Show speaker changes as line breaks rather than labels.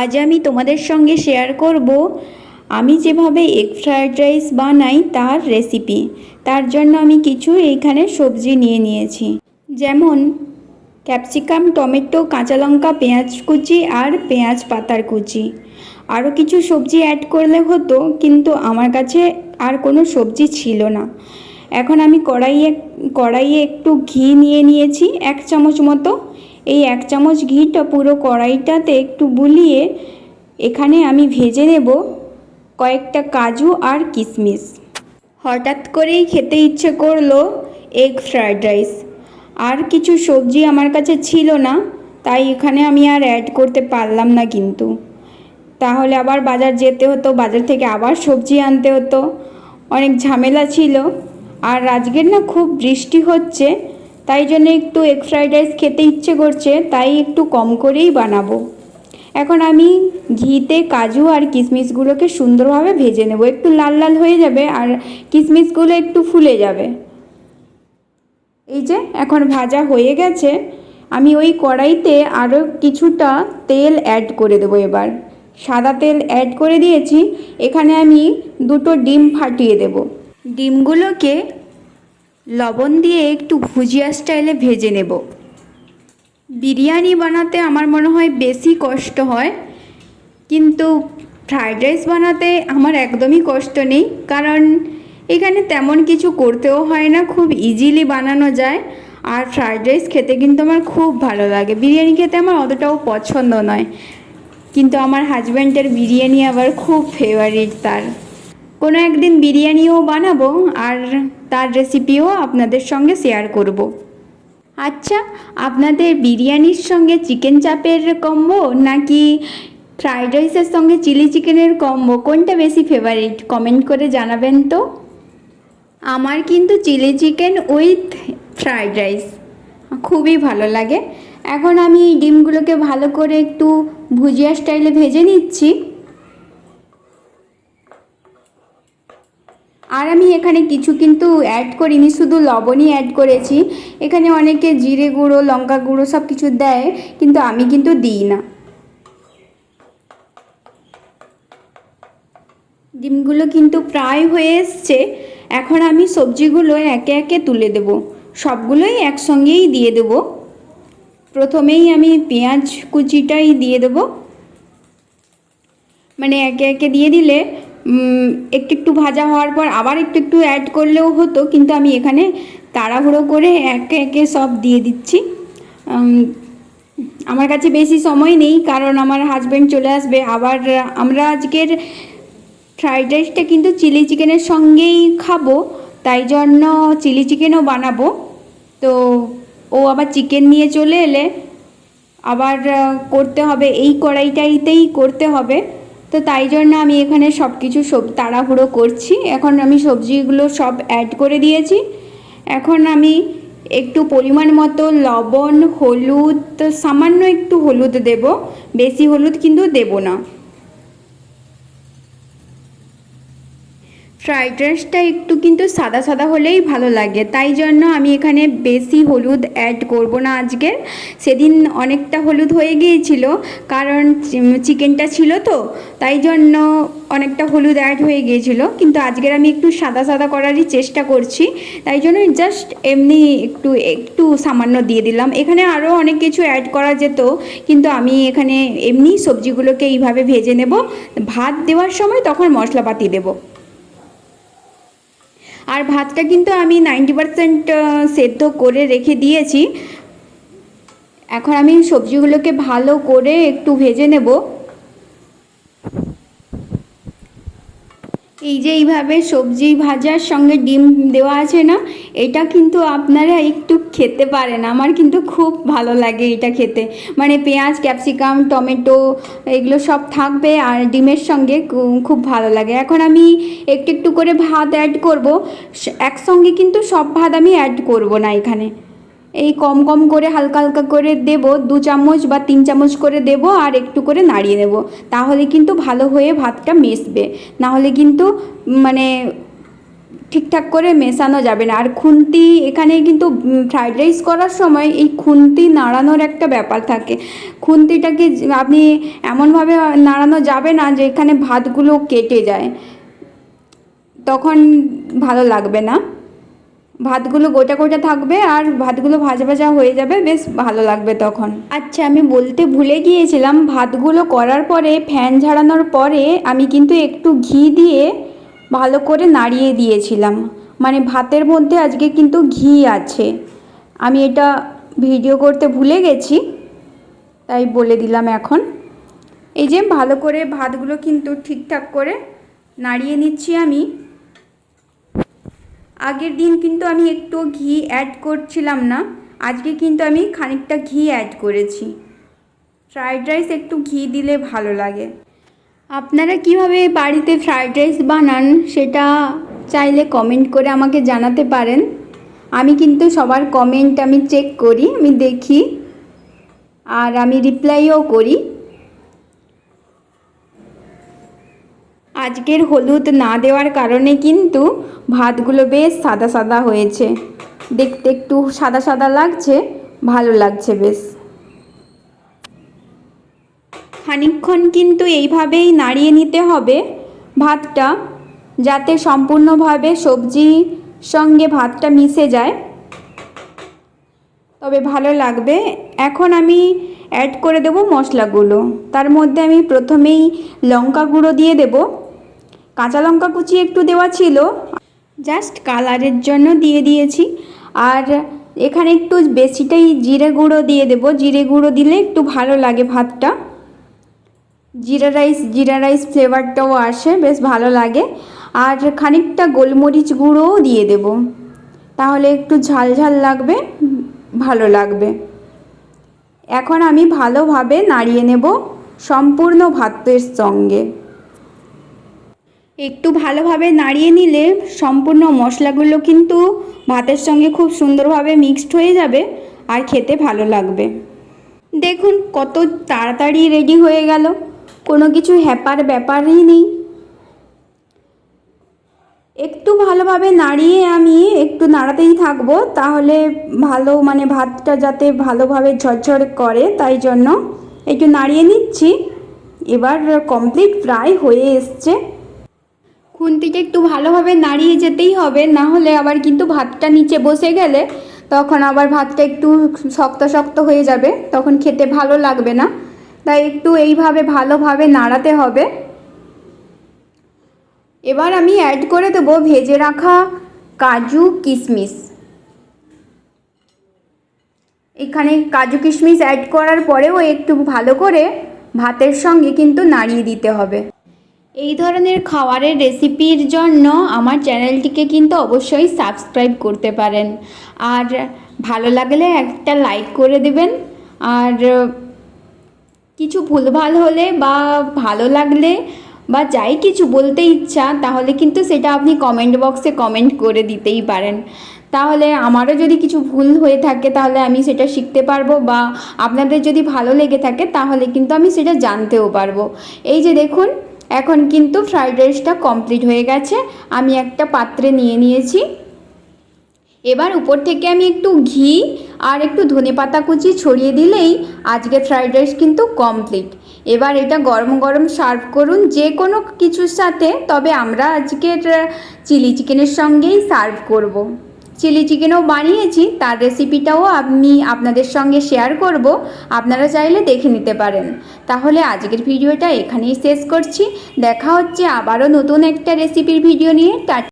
আজ আমি তোমাদের সঙ্গে শেয়ার করব, আমি যেভাবে এগ ফ্রায়েড রাইস বানাই তার রেসিপি তার জন্য আমি কিছু এইখানে সবজি নিয়ে নিয়েছি। যেমন ক্যাপসিকাম টমেটো কাঁচা লঙ্কা, পেঁয়াজ কুচি আর পেঁয়াজ পাতার কুচি। আরও কিছু সবজি অ্যাড করলে হতো, কিন্তু আমার কাছে আর কোনো সবজি ছিল না। এখন আমি কড়াইয়ে কড়াইয়ে একটু ঘি নিয়ে নিয়েছি, এক চামচ মতো এই এক চামচ ঘিটা পুরো কড়াইটাতে একটু বুলিয়ে এখানে আমি ভেজে নেব কয়েকটা কাজু আর কিশমিশ হঠাৎ করেই খেতে ইচ্ছে করল এগ ফ্রায়েড রাইস। আর কিছু সবজি আমার কাছে ছিল না, তাই এখানে আমি আর অ্যাড করতে পারলাম না কিন্তু। তাহলে আবার বাজার যেতে হতো, বাজার থেকে আবার সবজি আনতে হতো। অনেক ঝামেলা ছিল। আর আজকের না খুব বৃষ্টি হচ্ছে তাই জন্য একটু এগ ফ্রাইড রাইস খেতে ইচ্ছে করছে, তাই একটু কম করেই বানাবো। এখন আমি ঘিতে কাজু আর কিশমিশগুলোকে সুন্দরভাবে ভেজে নেব। একটু লাল লাল হয়ে যাবে আর কিশমিশগুলো একটু ফুলে যাবে। এই যে, এখন ভাজা হয়ে গেছে। আমি ওই কড়াইতে আরও কিছুটা তেল অ্যাড করে দেবো এবার। সাদা তেল অ্যাড করে দিয়েছি। এখানে আমি দুটো ডিম ফাটিয়ে দেব। ডিমগুলোকে লবণ দিয়ে একটু ভুজিয়া স্টাইলে ভেজে নেব। বিরিয়ানি বানাতে আমার মনে হয় বেশি কষ্ট হয়, কিন্তু ফ্রায়েড রাইস বানাতে আমার একদমই কষ্ট নেই, কারণ এখানে তেমন কিছু করতেও হয় না, খুব ইজিলি বানানো যায়, আর ফ্রায়েড রাইস খেতে কিন্তু আমার খুব ভালো লাগে। বিরিয়ানি খেতে আমার অতটাও পছন্দ নয়, কিন্তু আমার হাজব্যান্ডের বিরিয়ানি আবার খুব ফেভারিট তার। কোনো একদিন বিরিয়ানিও বানাবো, আর তার রেসিপিও আপনাদের সঙ্গে শেয়ার করব। আচ্ছা আপনাদের বিরিয়ানির সঙ্গে চিকেন চাপের কম্বো নাকি ফ্রাইড রাইসের সঙ্গে চিলি চিকেনের কম্বো কোনটা বেশি ফেভারিট কমেন্ট করে জানাবেন তো। আমার কিন্তু chilli chicken with fried rice খুবই ভালো লাগে। এখন আমি ডিমগুলোকে ভালো করে একটু ভুজিয়া স্টাইলে ভেজে নিচ্ছি। আর আমি এখানে কিছু কিন্তু অ্যাড করিনি, শুধু লবণই অ্যাড করেছি। এখানে অনেকে জিরে গুঁড়ো, লঙ্কা গুঁড়ো সব কিছু দেয়, কিন্তু আমি কিন্তু দিই না। ডিমগুলো কিন্তু প্রায় হয়ে এসছে। এখন আমি সবজিগুলো একে একে তুলে দেব। সবগুলোই একসঙ্গেই দিয়ে দেব। প্রথমেই আমি পেঁয়াজ কুচিটাই দিয়ে দেব। মানে একে একে দিয়ে দিলে একটু একটু ভাজা হওয়ার পর আবার একটু একটু অ্যাড করলেও হতো, কিন্তু আমি এখানে তাড়াহুড়ো করে একে একে সব দিয়ে দিচ্ছি। আমার কাছে বেশি সময় নেই, কারণ আমার হাজব্যান্ড চলে আসবে। আবার আমরা আজকের ফ্রাইড রাইসটা কিন্তু চিলি চিকেনের সঙ্গেই খাব, তাই জন্য চিলি চিকেনও বানাবো। তো ও আবার চিকেন নিয়ে চলে এলে, আবার করতে হবে, এই কড়াইটাইতেই করতে হবে। তো তাই জন্য আমি এখানে সব কিছু সব, তাড়াহুড়ো করছি। এখন আমি সবজিগুলো সব অ্যাড করে দিয়েছি। এখন আমি একটু পরিমাণ মতো লবণ, হলুদ, সামান্য একটু হলুদ দেব। বেশি হলুদ কিন্তু দেব না। ফ্রাইড রাইসটা একটু কিন্তু সাদা সাদা হলেই ভালো লাগে। তাই জন্য আমি এখানে বেশি হলুদ অ্যাড করব না আজকে। সেদিন অনেকটা হলুদ হয়ে গিয়েছিল, কারণ চিকেনটা ছিল তো, তাই জন্য অনেকটা হলুদ অ্যাড হয়ে গিয়েছিল। কিন্তু আজকের আমি একটু সাদা সাদা করারই চেষ্টা করছি। তাই জন্য জাস্ট এমনি একটু একটু সামান্য দিয়ে দিলাম। এখানে আরও অনেক কিছু অ্যাড করা যেত, কিন্তু আমি এখানে এমনি সবজিগুলোকে এইভাবে ভেজে নেব। ভাত দেওয়ার সময় তখন মশলাপাতি দেবো। আর ভাতটা কিন্তু আমি নাইনটি পারসেন্ট সেদ্ধ করে রেখে দিয়েছি। এখন আমি সবজিগুলোকে ভালো করে একটু ভেজে নেব। এই যে এইভাবে সবজি ভাজার সঙ্গে ডিম দেওয়া আছে না, এটা কিন্তু আপনারা একটু খেতে পারেন। আমার কিন্তু খুব ভালো লাগে এটা খেতে। মানে পেঁয়াজ, ক্যাপসিকাম, টমেটো, এগুলো সব থাকবে আর ডিমের সঙ্গে খুব ভালো লাগে। এখন আমি একটু একটু করে ভাত অ্যাড করব। একসঙ্গে কিন্তু সব ভাত আমি অ্যাড করব না এখানে। এই কম কম করে, হালকা হালকা করে দেব, দু চামচ বা তিন চামচ করে দেব আর একটু করে নাড়িয়ে নেব। তাহলে কিন্তু ভালো হয়ে ভাতটা মেশবে। নাহলে কিন্তু মানে ঠিকঠাক করে মেশানো যাবে না। আর খুন্তি, এখানে কিন্তু ফ্রাইড রাইস করার সময় এই খুন্তি নাড়ানোর একটা ব্যাপার থাকে। খুন্তিটাকে আপনি এমনভাবে নাড়ানো যাবে না যে এখানে ভাতগুলো কেটে যায়। তখন ভালো লাগবে না। ভাতগুলো গোটা গোটা থাকবে আর ভাতগুলো ভাজা ভাজা হয়ে যাবে, বেশ ভালো লাগবে তখন। আচ্ছা আমি বলতে ভুলে গিয়েছিলাম, ভাতগুলো করার পরে, ফ্যান ঝাড়ানোর পরে আমি কিন্তু একটু ঘি দিয়ে ভালো করে নাড়িয়ে দিয়েছিলাম। মানে ভাতের মধ্যে আজকে কিন্তু ঘি আছে। আমি এটা ভিডিও করতে ভুলে গেছি, তাই বলে দিলাম এখন। এই যে ভালো করে ভাতগুলো কিন্তু ঠিকঠাক করে নাড়িয়ে নিচ্ছি আমি। আগের দিন কিন্তু আমি একটু ঘি অ্যাড করছিলাম না, আজকে কিন্তু আমি খানিকটা ঘি অ্যাড করেছি। ফ্রায়েড রাইস একটু ঘি দিলে ভালো লাগে। আপনারা কীভাবে বাড়িতে ফ্রায়েড রাইস বানান সেটা চাইলে কমেন্ট করে আমাকে জানাতে পারেন। আমি কিন্তু সবার কমেন্ট আমি চেক করি, আমি দেখি। আর আমি রিপ্লাইও করি। আজকের হলুদ না দেওয়ার কারণে কিন্তু ভাতগুলো বেশ সাদা সাদা হয়েছে। দেখতে একটু সাদা সাদা লাগছে, ভালো লাগছে বেশ। খানিকক্ষণ কিন্তু এইভাবেই নাড়িয়ে নিতে হবে ভাতটা, যাতে সম্পূর্ণভাবে সবজি সঙ্গে ভাতটা মিশে যায়। তবে ভালো লাগবে। এখন আমি অ্যাড করে দেব মশলাগুলো। তার মধ্যে আমি প্রথমেই লঙ্কা গুঁড়ো দিয়ে দেব। কাঁচা লঙ্কা কুচি একটু দেওয়া ছিল। জাস্ট কালারের জন্য দিয়ে দিয়েছি। আর এখানে একটু বেশিটাই জিরে গুঁড়ো দিয়ে দেব। জিরে গুঁড়ো দিলে একটু ভালো লাগে ভাতটা। জিরা রাইস জিরা রাইস ফ্লেভারটাও আসে, বেশ ভালো লাগে। আর খানিকটা গোলমরিচ গুঁড়োও দিয়ে দেব। তাহলে একটু ঝাল ঝাল লাগবে, ভালো লাগবে। এখন আমি ভালোভাবে নাড়িয়ে নেব সম্পূর্ণ ভাতের সঙ্গে। একটু ভালোভাবে নাড়িয়ে নিলে সম্পূর্ণ মশলাগুলো কিন্তু ভাতের সঙ্গে খুব সুন্দরভাবে মিক্সড হয়ে যাবে আর খেতে ভালো লাগবে। দেখুন কত তাড়াতাড়ি রেডি হয়ে গেল। কোনো কিছু হ্যাপার ব্যাপারই নেই। একটু ভালোভাবে নাড়িয়ে আমি একটু নাড়াতেই থাকব, তাহলে ভালো মানে ভাতটা যাতে ভালোভাবে ঝরঝর করে, তাই জন্য একটু নাড়িয়ে নিচ্ছি। এবার কমপ্লিট প্রায় হয়ে এসছে। খুন্তিটা একটু ভালোভাবে নাড়িয়ে যেতেই হবে, না হলে আবার কিন্তু ভাতটা নিচে বসে গেলে তখন আবার ভাতটা একটু শক্ত শক্ত হয়ে যাবে, তখন খেতে ভালো লাগবে না। তাই একটু এইভাবে ভালোভাবে নাড়াতে হবে। এবার আমি অ্যাড করে দেবো ভেজে রাখা কাজু কিশমিশ। এখানে কাজু কিশমিশ অ্যাড করার পরেও একটু ভালো করে ভাতের সঙ্গে কিন্তু নাড়িয়ে দিতে হবে। এই ধরনের খাবারের রেসিপির জন্য আমার চ্যানেলটিকে কিন্তু অবশ্যই সাবস্ক্রাইব করতে পারেন। আর ভালো লাগলে একটা লাইক করে দেবেন। আর কিছু ভুলভাল হলে বা ভালো লাগলে বা যাই কিছু বলতে ইচ্ছা, তাহলে কিন্তু সেটা আপনি কমেন্ট বক্সে কমেন্ট করে দিতেই পারেন। তাহলে আমারও যদি কিছু ভুল হয়ে থাকে, তাহলে আমি সেটা শিখতে পারব বা আপনাদের যদি ভালো লেগে থাকে, তাহলে কিন্তু আমি সেটা জানতেও পারব। এই যে দেখুন এখন কিন্তু ফ্রাইড রাইসটা কমপ্লিট হয়ে গেছে। আমি একটা পাত্রে নিয়ে নিয়েছি। এবার উপর থেকে আমি একটু ঘি আর একটু ধনে পাতা কুচি ছড়িয়ে দিলেই আজকে ফ্রাইড রাইস কিন্তু কমপ্লিট। এবার এটা গরম গরম সার্ভ করুন যে কোনো কিছুর সাথে, তবে আমরা আজকের চিলি চিকেনের সঙ্গেই সার্ভ করব। চিলি চিকেনও বানিয়েছি, তার রেসিপিটাও আমি আপনাদের সঙ্গে শেয়ার করব। আপনারা চাইলে দেখে নিতে পারেন। তাহলে আজকের ভিডিওটা এখানেই শেষ করছি। দেখা হচ্ছে আবারও নতুন একটা রেসিপির ভিডিও নিয়ে।